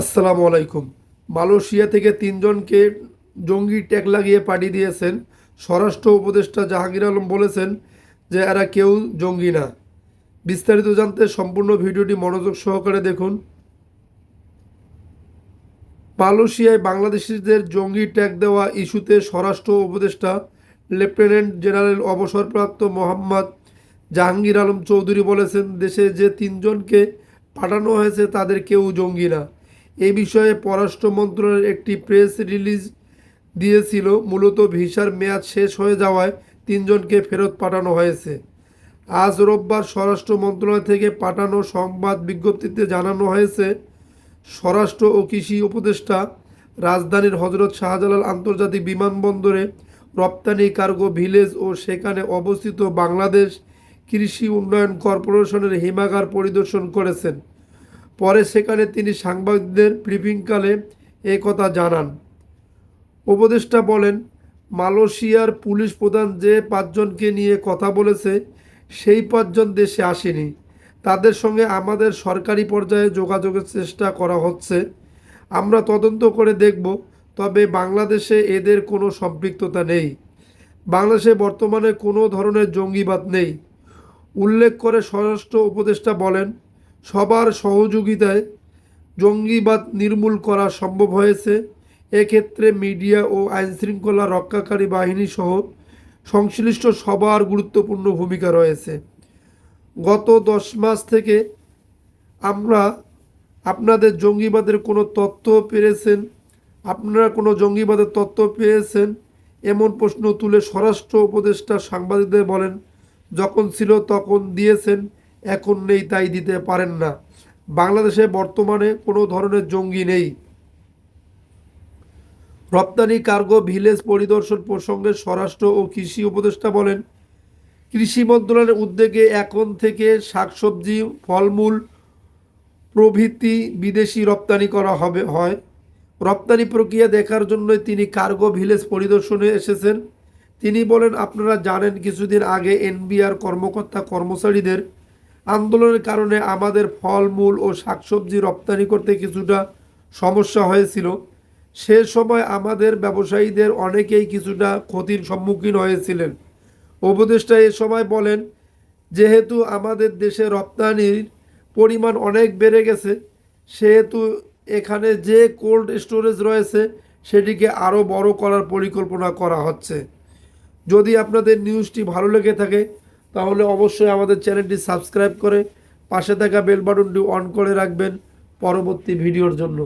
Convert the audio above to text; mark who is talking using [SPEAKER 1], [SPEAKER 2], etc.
[SPEAKER 1] আসসালামু আলাইকুম। মালয়েশিয়া থেকে তিনজনকে জঙ্গি ট্যাগ লাগিয়ে পাঠিয়ে দিয়েছেন। স্বরাষ্ট্র উপদেষ্টা জাহাঙ্গীর আলম বলেছেন যে এরা কেউ জঙ্গি না। বিস্তারিত জানতে সম্পূর্ণ ভিডিওটি মনোযোগ সহকারে দেখুন। মালয়েশিয়ায় বাংলাদেশিদের জঙ্গি ট্যাগ দেওয়া ইস্যুতে স্বরাষ্ট্র উপদেষ্টা লেফটেন্যান্ট জেনারেল অবসরপ্রাপ্ত মোহাম্মদ জাহাঙ্গীর আলম চৌধুরী বলেছেন, দেশে যে তিনজনকে পাঠানো হয়েছে তাদের কেউ জঙ্গি না। এই বিষয়ে পররাষ্ট্র মন্ত্রণালয়ের একটি প্রেস রিলিজ দিয়েছিল। মূলত ভিসার মেয়াদ শেষ হয়ে যাওয়ায় তিনজনকে ফেরত পাঠানো হয়েছে। আজ রোববার স্বরাষ্ট্র মন্ত্রণালয় থেকে পাঠানো সংবাদ বিজ্ঞপ্তিতে জানানো হয়েছে, স্বরাষ্ট্র ও কৃষি উপদেষ্টা রাজধানীর হজরত শাহজালাল আন্তর্জাতিক বিমানবন্দরে রপ্তানি কার্গো ভিলেজ ও সেখানে অবস্থিত বাংলাদেশ কৃষি উন্নয়ন কর্পোরেশনের হিমাগার পরিদর্শন করেছেন। পরে সেখানে তিনি সাংবাদিকদের ব্রিফিংকালে এ কথা জানান। উপদেষ্টা বলেন, মালয়েশিয়ার পুলিশ প্রধান যে পাঁচজনকে নিয়ে কথা বলেছে, সেই পাঁচজন দেশে আসেনি। তাদের সঙ্গে আমাদের সরকারি পর্যায়ে যোগাযোগের চেষ্টা করা হচ্ছে। আমরা তদন্ত করে দেখব, তবে বাংলাদেশে এদের কোনো সম্পৃক্ততা নেই। বাংলাদেশে বর্তমানে কোনো ধরনের জঙ্গিবাদ নেই। উল্লেখ করে স্বরাষ্ট্র উপদেষ্টা বলেন সবার সহযোগিতায় জঙ্গিবাদ নির্মূল করা সম্ভব হয়েছে। এক্ষেত্রে মিডিয়া ও আইনশৃঙ্খলা রক্ষাকারী বাহিনী সহ সংশ্লিষ্ট সবার গুরুত্বপূর্ণ ভূমিকা রয়েছে। গত দশ মাস থেকে আমরা আপনাদের জঙ্গিবাদের কোনো তথ্য পেয়েছেন আপনারা কোনো জঙ্গিবাদের তথ্য পেয়েছেন? এমন প্রশ্ন তুলে স্বরাষ্ট্র উপদেষ্টা সাংবাদিকদের বলেন, যখন ছিল তখন দিয়েছেন। এখন নেই, তাই দিতে পারেন না। বাংলাদেশে বর্তমানে কোনো ধরনের জঙ্গি নেই। রপ্তানি কার্গো ভিলেজ পরিদর্শন প্রসঙ্গে স্বরাষ্ট্র ও কৃষি উপদেষ্টা বলেন, কৃষি মন্ত্রণালয়ের উদ্যোগে এখন থেকে শাকসবজি, ফলমূল প্রভৃতি বিদেশি রপ্তানি করা হবে, হয়। রপ্তানি প্রক্রিয়া দেখার জন্যই তিনি কার্গো ভিলেজ পরিদর্শনে এসেছেন। তিনি বলেন, আপনারা জানেন, কিছুদিন আগে এনবিআর কর্মকর্তা কর্মচারীদের আন্দোলনের কারণে আমাদের ফলমূল ও শাকসবজি রপ্তানি করতে কিছুটা সমস্যা হয়েছিল। সে সময় আমাদের ব্যবসায়ীদের অনেকেই কিছুটা ক্ষতির সম্মুখীন হয়েছিলেন। উপদেষ্টা এ সময় বলেন, যেহেতু আমাদের দেশে রপ্তানির পরিমাণ অনেক বেড়ে গেছে, সেহেতু এখানে যে কোল্ড স্টোরেজ রয়েছে, সেটিকে আরও বড় করার পরিকল্পনা করা হচ্ছে। যদি আপনাদের নিউজটি ভালো লেগে থাকে তাহলে অবশ্যই আমাদের চ্যানেলটি সাবস্ক্রাইব করে পাশে থাকা বেল বাটনটি অন করে রাখবেন পরবর্তী ভিডিওর জন্য।